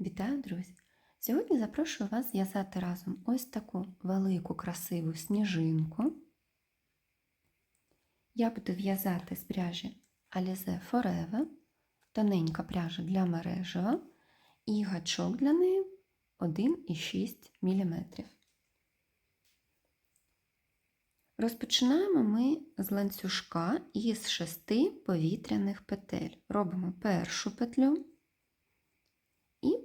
Вітаю, друзі! Сьогодні запрошую вас зв'язати разом ось таку велику красиву сніжинку. Я буду в'язати з пряжі Alize Forever, тоненька пряжа для мережева і гачок для неї 1,6 мм. Розпочинаємо ми з ланцюжка із шести повітряних петель. Робимо першу петлю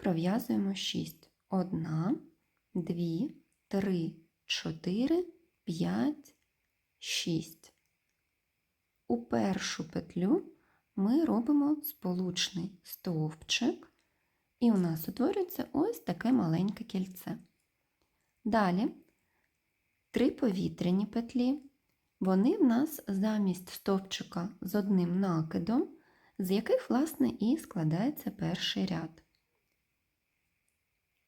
пров'язуємо 6. 1, 2, 3, 4, 5, 6. У першу петлю ми робимо сполучний стовпчик, і у нас утворюється ось таке маленьке кільце. Далі три повітряні петлі. Вони в нас замість стовпчика з одним накидом, з яких, власне, і складається перший ряд.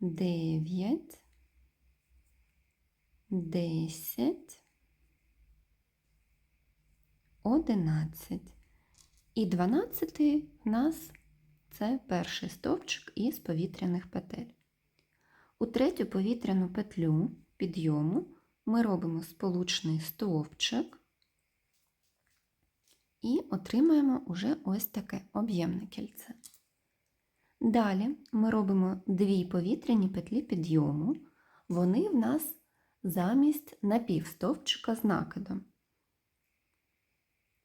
дев'ять, десять, одинадцять. І дванадцятий в нас це перший стовпчик із повітряних петель. У третю повітряну петлю підйому ми робимо сполучний стовпчик і отримаємо уже ось таке об'ємне кільце. Далі ми робимо дві повітряні петлі підйому, вони в нас замість напівстовпчика з накидом.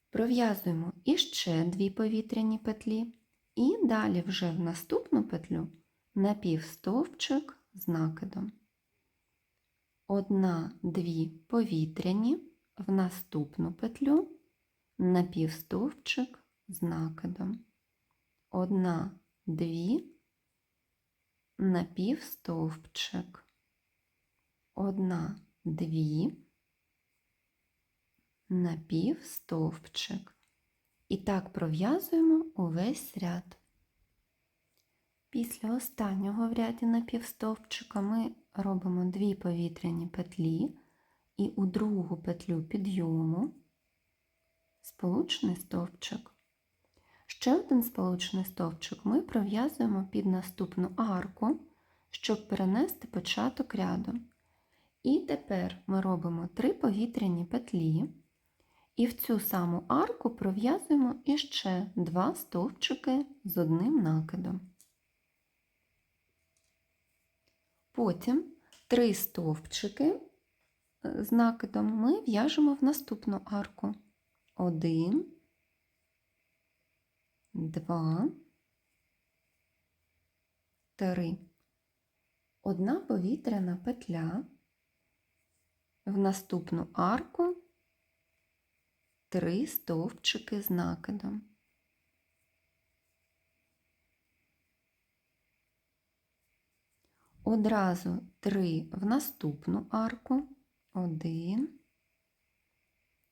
Пров'язуємо іще дві повітряні петлі, і далі вже в наступну петлю напівстовпчик з накидом. Одна-дві повітряні в наступну петлю напівстовпчик з накидом. Одна, дві, напівстовпчик. Одна, дві, напівстовпчик. І так пров'язуємо увесь ряд. Після останнього в ряді напівстовпчика ми робимо дві повітряні петлі і у другу петлю підйому сполучний стовпчик. Ще один сполучний стовпчик ми пров'язуємо під наступну арку, щоб перенести початок ряду. І тепер ми робимо три повітряні петлі, і в цю саму арку пров'язуємо іще два стовпчики з одним накидом. Потім три стовпчики з накидом ми в'яжемо в наступну арку. Один, два, три. Одна повітряна петля, в наступну арку три стовпчики з накидом. Одразу три в наступну арку. Один,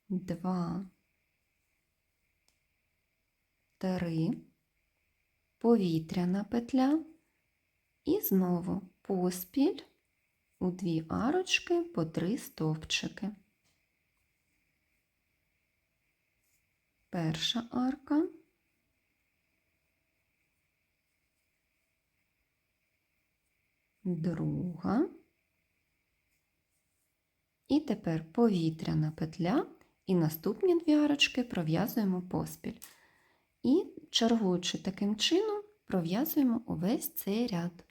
два, три, повітряна петля і знову поспіль у дві арочки по три стовпчики. Перша арка. Друга. І тепер повітряна петля і наступні дві арочки пров'язуємо поспіль. І, чергуючи таким чином, пров'язуємо увесь цей ряд.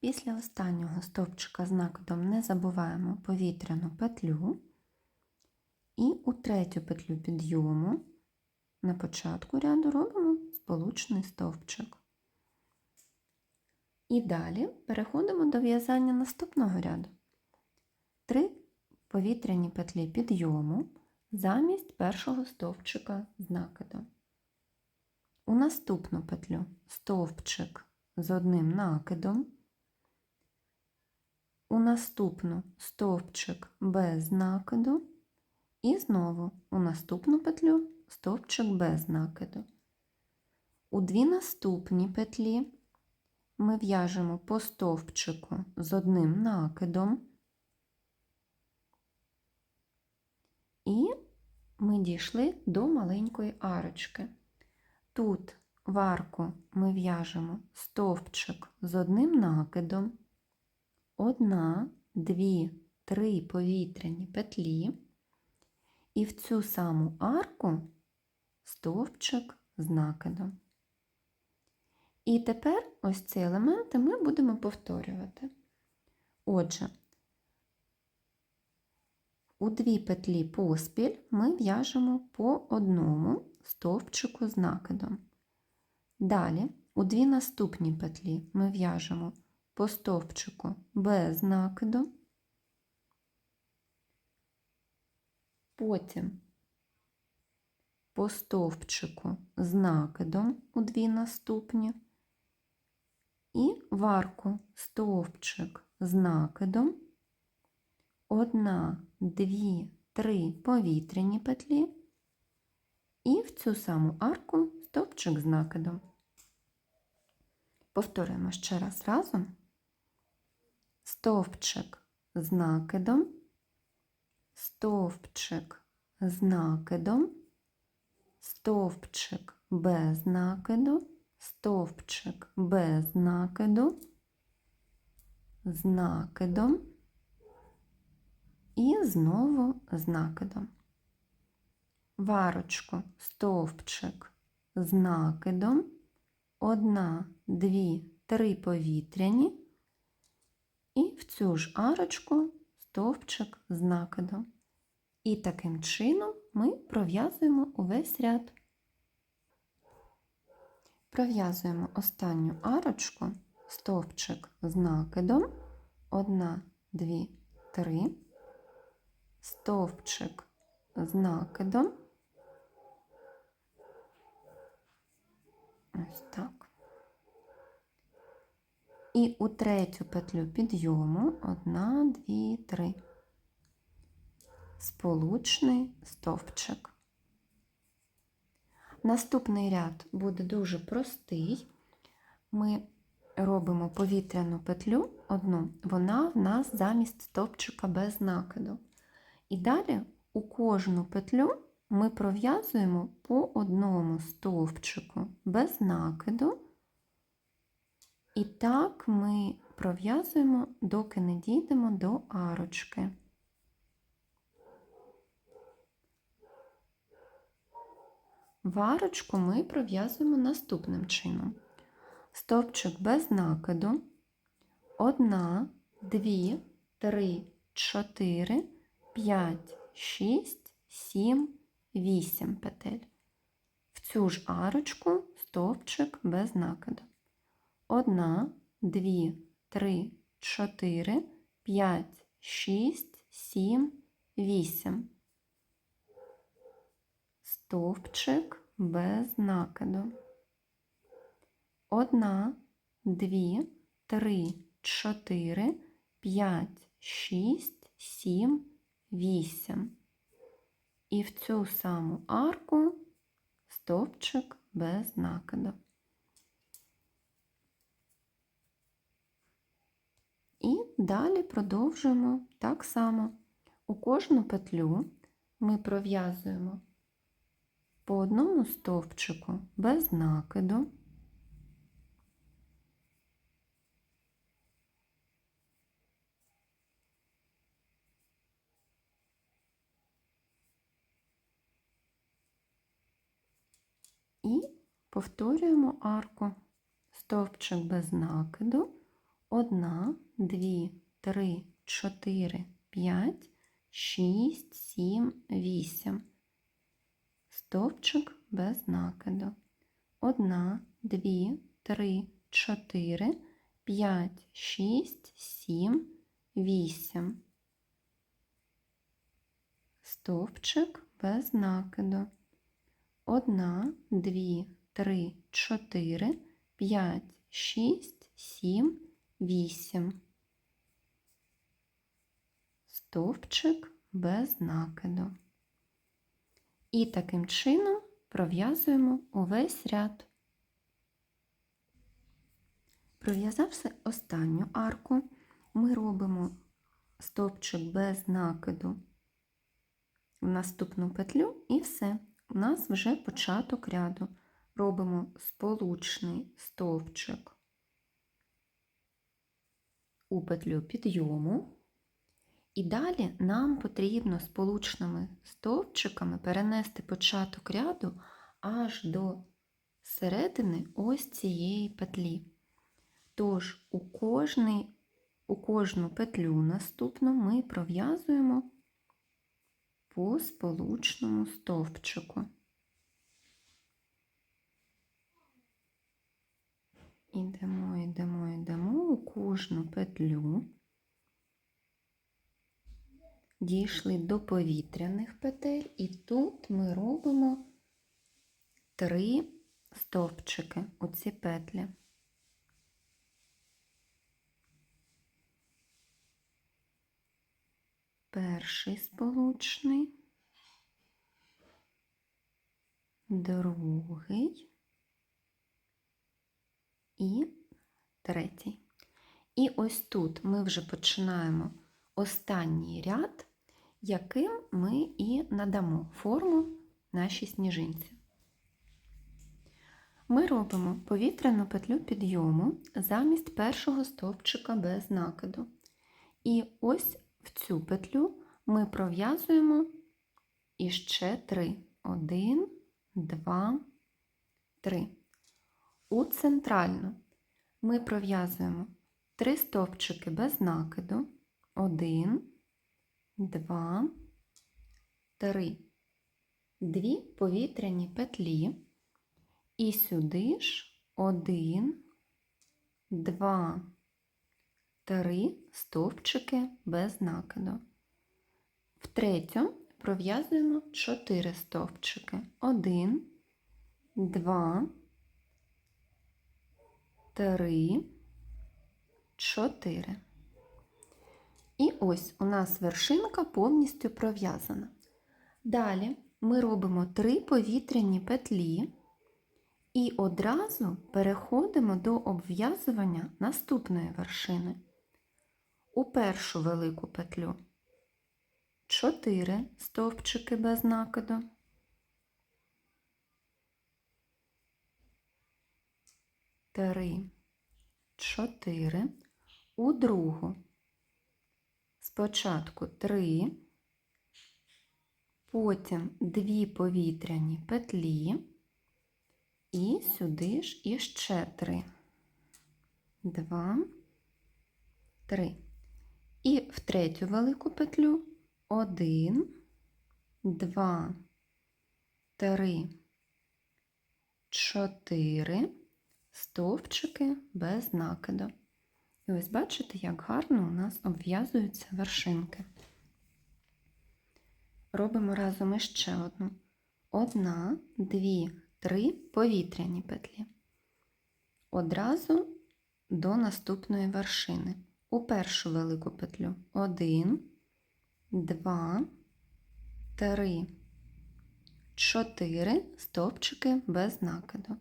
Після останнього стовпчика з накидом не забуваємо повітряну петлю. І у третю петлю підйому на початку ряду робимо сполучний стовпчик. І далі переходимо до в'язання наступного ряду. Три повітряні петлі підйому замість першого стовпчика з накидом. У наступну петлю стовпчик з одним накидом, у наступну стовпчик без накиду, і знову у наступну петлю стовпчик без накиду. У дві наступні петлі ми в'яжемо по стовпчику з одним накидом, і ми дійшли до маленької арочки. Тут в арку ми в'яжемо стовпчик з одним накидом, одна, дві, три повітряні петлі, і в цю саму арку стовпчик з накидом. І тепер ось ці елементи ми будемо повторювати. Отже, у дві петлі поспіль ми в'яжемо по одному стовпчику з накидом. Далі у дві наступні петлі ми в'яжемо по стовпчику без накиду, потім по стовпчику з накидом у дві наступні, і в арку стовпчик з накидом, одна, дві, три повітряні петлі, і в цю саму арку стовпчик з накидом. Повторюємо ще раз разом. Стовпчик з накидом, стовпчик з накидом, стовпчик без накиду, стовпчик без накиду, з накидом і знову з накидом. Варочку стовпчик з накидом, одна, дві, три повітряні, і в цю ж арочку стовпчик з накидом. І таким чином ми пров'язуємо увесь ряд. Пров'язуємо останню арочку, стовпчик з накидом, одна, дві, три, стовпчик з накидом. Ось так. І у третю петлю підйому одна, дві, три. Сполучний стовпчик. Наступний ряд буде дуже простий. Ми робимо повітряну петлю одну, вона в нас замість стовпчика без накиду. І далі у кожну петлю ми пров'язуємо по одному стовпчику без накиду. І так ми пров'язуємо, доки не дійдемо до арочки. Варочку ми пров'язуємо наступним чином. Стовпчик без накиду, 1, 2, 3, 4, 5, 6, 7, 8 петель. В цю ж арочку стовпчик без накиду. 1, 2, 3, 4, 5, 6, 7, 8 стовпчик без накиду. Одна, дві, три, чотири, п'ять, шість, сім, вісім. І в цю саму арку стовпчик без накиду. І далі продовжуємо так само. У кожну петлю ми пров'язуємо по одному стовпчику без накиду. І повторюємо арку. Стовпчик без накиду. Одна, дві, три, чотири, п'ять, шість, сім, вісім стовпчик без накиду. Одна, дві, три, чотири, п'ять, шість, сім, вісім. Стовпчик без накиду. Одна, дві, 3, 4, 5, 6, 7, 8. Стовпчик без накиду. І таким чином пров'язуємо увесь ряд. Пров'язавши останню арку, ми робимо стовпчик без накиду в наступну петлю і все. У нас вже початок ряду. Робимо сполучний стовпчик у петлю підйому. І далі нам потрібно сполучними стовпчиками перенести початок ряду аж до середини ось цієї петлі. Тож у, кожний, у кожну петлю наступну ми пров'язуємо по сполучному стовпчику. Ідемо, йдемо, йдемо у кожну петлю. Дійшли до повітряних петель, і тут ми робимо три стовпчики у ці петлі. Перший сполучний, другий і третій. І ось тут ми вже починаємо останній ряд, яким ми і надамо форму нашій сніжинці. Ми робимо повітряну петлю підйому замість першого стовпчика без накиду. І ось в цю петлю ми пров'язуємо іще три. Один, два, три. У центральну ми пров'язуємо три стовпчики без накиду. Один, два, три. Дві повітряні петлі. І сюди ж один, два, три стовпчики без накиду. В третю пров'язуємо 4 стовпчики. 1, 2, 3, 4. І ось у нас вершинка повністю пров'язана. Далі ми робимо 3 повітряні петлі. І одразу переходимо до обв'язування наступної вершини. У першу велику петлю 4 стовпчики без накиду, три, чотири, у другу спочатку 3, потім дві повітряні петлі. І сюди ж іще три. Два, три. І в третю велику петлю один, два, три, чотири стовпчики без накиду. І ось бачите, як гарно у нас обв'язуються вершинки. Робимо разом іще одну. Одна, дві, три повітряні петлі. Одразу до наступної вершини. У першу велику петлю 1, 2, 3, 4 стовпчики без накиду.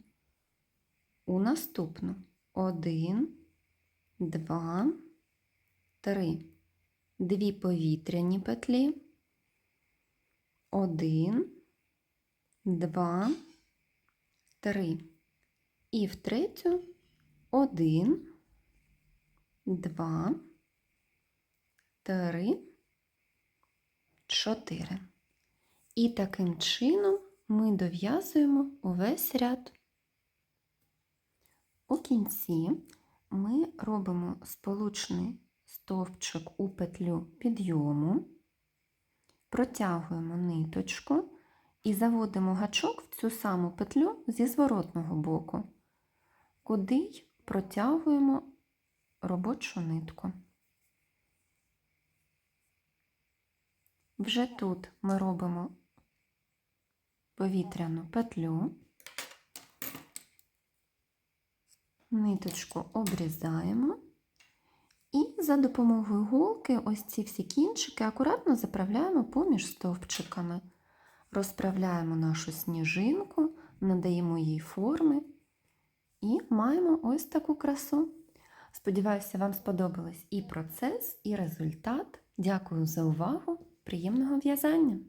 У наступну 1, 2, 3, дві повітряні петлі, 1, 2, 3. 3. І в третю 1, 2, 3, 4. І таким чином ми дов'язуємо увесь ряд. У кінці ми робимо сполучний стовпчик у петлю підйому, протягуємо ниточку і заводимо гачок в цю саму петлю зі зворотного боку, куди й протягуємо робочу нитку. Вже тут ми робимо повітряну петлю Ниточку обрізаємо. І за допомогою голки ось ці всі кінчики акуратно заправляємо поміж стовпчиками. Розправляємо нашу сніжинку, надаємо їй форми і маємо ось таку красу. Сподіваюся, вам сподобались і процес, і результат. Дякую за увагу. Приємного в'язання!